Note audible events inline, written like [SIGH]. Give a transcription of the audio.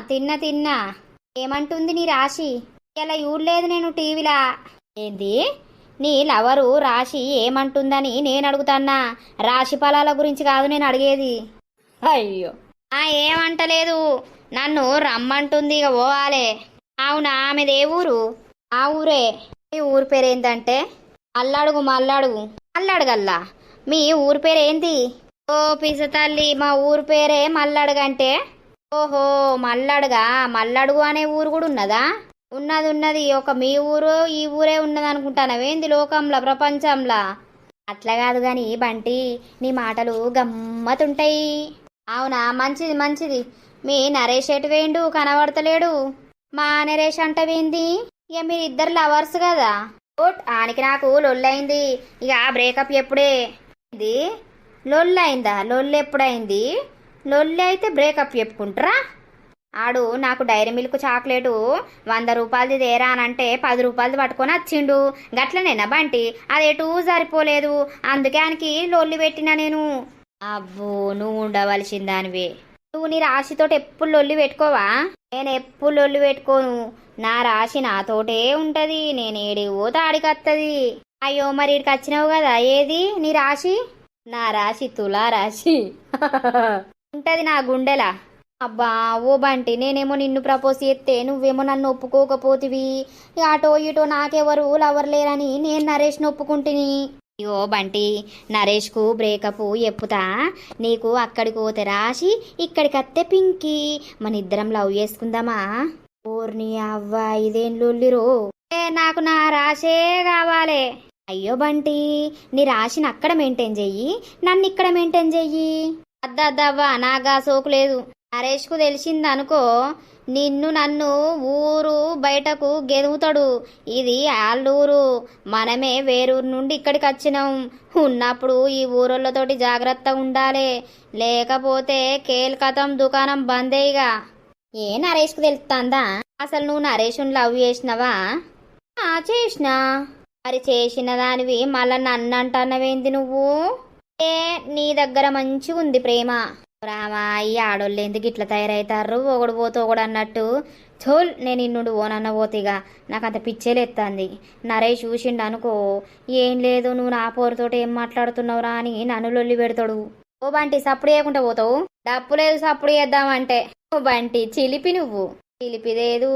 తిన్నా తిన్నా. ఏమంటుంది నీ రాశి? ఇలా చూడలేదు నేను టీవీలా. ఏంది? నీ లవరు రాశి ఏమంటుందని నేను అడుగుతాన్నా. రాశి ఫలాల గురించి కాదు నేను అడిగేది. అయ్యో. ఆ ఏమంటలేదు. నన్ను రమ్మంటుంది ఇక పోవాలే. అవునా? ఆమెది ఏ ఊరు? ఆ ఊరే. మీ ఊరు పేరు ఏంటంటే అల్లాడుగు మల్లాడుగు. అల్లాడుగల్లా మీ ఊరు పేరు ఏంటి ఓ పిస తల్లి మా ఊరు పేరే మల్లడుగంటే? ఓహో మల్లడుగా? మల్లడుగు అనే ఊరు కూడా ఉన్నదా? ఉన్నది ఉన్నది. ఒక మీ ఊరు ఈ ఊరే ఉన్నది అనుకుంటానవేంది లోకంలో ప్రపంచంలో? అట్లా కాదు గాని బంటి నీ మాటలు గమ్మతుంటాయి. అవునా? మంచిది మంచిది. మీ నరేష్ ఎటు వేయండు? కనబడతలేడు. మా నరేష్ అంటవేంది ఇక మీరిద్దరు లవర్స్ కదా? ఓట్ ఆనికి నాకు లొల్లైంది ఇక బ్రేకప్ ఎప్పుడే? ఇది లొల్లైందా లొల్లు ఎప్పుడైంది లొల్లి అయితే బ్రేకప్ చెప్పుకుంటారా? ఆడు నాకు డైరీ మిల్క్ చాక్లెటు వంద రూపాయలది తేరా అని అంటే పది రూపాయలది పట్టుకొని వచ్చిండు. గట్లనేనా బంటి? అది ఎటూ సరిపోలేదు. అందుకే ఆయనకి లొల్లి పెట్టినా నేను. అబ్బో నువ్వు ఉండవలసిన దానివే. నువ్వు నీ రాశితోటి ఎప్పుడు లొల్లి పెట్టుకోవా? నేను ఎప్పుడు లొల్లి పెట్టుకోను. నా రాశి నాతోటే ఉంటది. నేను ఏడి పోతే ఆడికత్తది అయ్యో మరి ఇక్కడికి వచ్చినావు కదా? ఏది నీ రాశి? నా రాశి తులా రాశి [LAUGHS] ఉంటది నా గుండెలా. అబ్బా ఓ బంటి నేనేమో నిన్ను ప్రపోజ్ చేస్తే నువ్వేమో నన్ను ఒప్పుకోకపోతివి. అటో ఇటో నాకెవరు లవర్ లేరని నేను నరేష్ని ఒప్పుకుంటుని. అయ్యో బంటి నరేష్కు బ్రేకప్ ఎప్పుతా? నీకు అక్కడికి పోతే రాసి ఇక్కడికి అత్తే పింకి. మన ఇద్దరం లవ్ చేసుకుందామా? ఓర్ని అవ్వ ఇదేం లొల్లిరో? ఏ నాకు నా రాసే కావాలే. అయ్యో బంటి నీ రాశిని అక్కడ మెయింటైన్ చెయ్యి నన్ను ఇక్కడ మెయింటైన్ చెయ్యి. అద్దద్దవ్వా నాగా సోకు లేదు. నరేష్కు తెలిసింది అనుకో నిన్ను నన్ను ఊరు బయటకు గెదుగుతాడు ఇది ఆళ్ళూరు. మనమే వేరూరు నుండి ఇక్కడికి వచ్చినాం. ఉన్నప్పుడు ఈ ఊరోళ్ళతోటి జాగ్రత్తగా ఉండాలి. లేకపోతే కేల్కతం దుకాణం బందేయిగా ఏ నరేష్కు తెలుస్తుందా అసలు నువ్వు నరేష్ని లవ్ చేసినవా? చేసినా. మరి చేసిన దానివి మళ్ళా నన్ను అంటున్నావేంది నువ్వు? ఏ నీ దగ్గర మంచిగా ఉంది ప్రేమ? రామా ఈ ఆడోళ్ళు ఎందుకు ఇట్లా తయారవుతారు ఒకడు పోతే ఒకడు అన్నట్టు చోల్ నేను ఇన్నుండి ఓనన్న పోతిగా. నాకు అంత పిచ్చేలేస్తుంది నరేష్ చూసిండు అనుకో ఏం లేదు నువ్వు నా పోరుతోటి ఏం మాట్లాడుతున్నావురా అని నన్ను లొల్లి పెడతాడు. ఓ బంటి సప్పుడు చేయకుండా పోతావు? డప్పు లేదు సప్పుడు చేద్దామంటే. ఓ బంటి చిలిపి నువ్వు. చిలిపిదేదు.